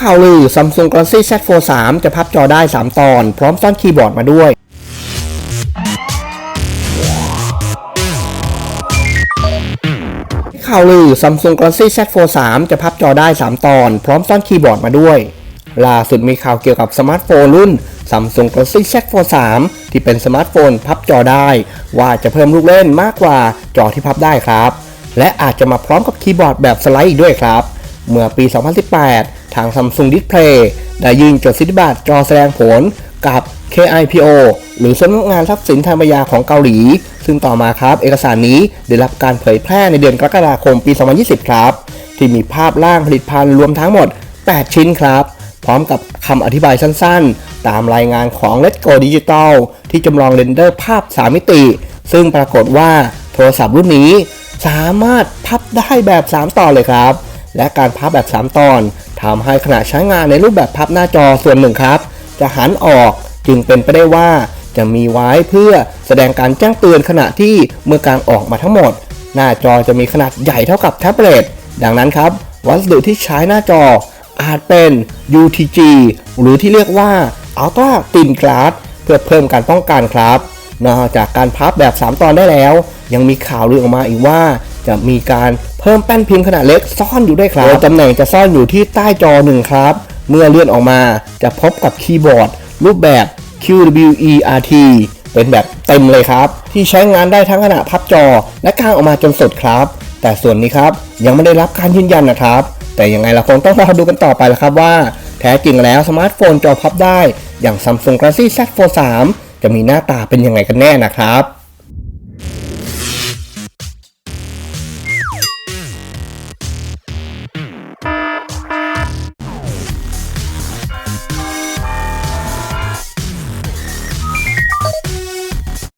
ข่าวลือ Samsung Galaxy Z Fold 3 จะพับจอได้ 3 ตอน พร้อมซ่อนคีย์บอร์ดมาด้วย ข่าวลือ Samsung Galaxy Z Fold 3 จะพับจอได้ 3 ตอน พร้อมซ่อนคีย์บอร์ดมาด้วย ล่าสุดมีข่าวเกี่ยวกับสมาร์ทโฟนรุ่น Samsung Galaxy Z Fold 3 ที่เป็นสมาร์ทโฟนพับจอได้ ว่าจะเพิ่มลูกเล่นมากกว่าจอที่พับได้ครับ และอาจจะมาพร้อมกับคีย์บอร์ดแบบสไลด์อีกด้วยครับ เมื่อปี 2018าง Samsung Display ได้ยื่นจดสิทธิบัตรจอแสดงผลกับ KIPO หรือสำนักงานทรัพย์สินทางปัญญาของเกาหลี ซึ่งต่อมาครับ เอกสารนี้ได้รับการเผยแพร่ในเดือนกรกฎาคมปี 2020 ครับ ที่มีภาพร่างผลิตภัณฑ์รวมทั้งหมด 8 ชิ้นครับ พร้อมกับคำอธิบายสั้นๆ ตามรายงานของ Let's Go Digital ที่จำลองเรนเดอร์ภาพ 3 มิติ ซึ่งปรากฏว่าโทรศัพท์รุ่นนี้สามารถพับได้แบบ 3 ตอนเลยครับ และการพับแบบ 3 ตอน ทำให้ขณะใช้งานในรูปแบบพับหน้าจอส่วนหนึ่งครับ จะหันออกจึงเป็นไปได้ว่า จะมีไว้เพื่อแสดงการแจ้งเตือนขณะที่เมื่อการออกมาทั้งหมด หน้าจอจะมีขนาดใหญ่เท่ากับแท็บเล็ตดังนั้นครับ วัสดุที่ใช้หน้าจออาจเป็น UTG หรือที่เรียกว่า Ultra Thin Glass เพื่อเพิ่มการป้องกันครับ นอกจากการพับแบบ 3 ตอนได้แล้ว ยังมีข่าวลือออกมาอีกว่า จะมีการเพิ่มแป้นพิมพ์ขนาดเล็กซ่อนอยู่ด้วยครับโดยตำแหน่งจะซ่อนอยู่ที่ใต้จอหนึ่งครับ เมื่อเลื่อนออกมาจะพบกับคีย์บอร์ด รูปแบบ QWERT เป็นแบบเต็มเลยครับ ที่ใช้งานได้ทั้งขณะพับจอและกางออกมาจนสุดครับ แต่ส่วนนี้ครับยังไม่ได้รับการยืนยันนะครับ แต่ยังไงเราคงต้องรอดูกันต่อไปล้วครับว่า แท้จริงแล้วสมาร์ทโฟนจอพับได้ อย่าง Samsung Galaxy Z Fold 3จะมีหน้าตาเป็นยังไงกันแน่นะครับ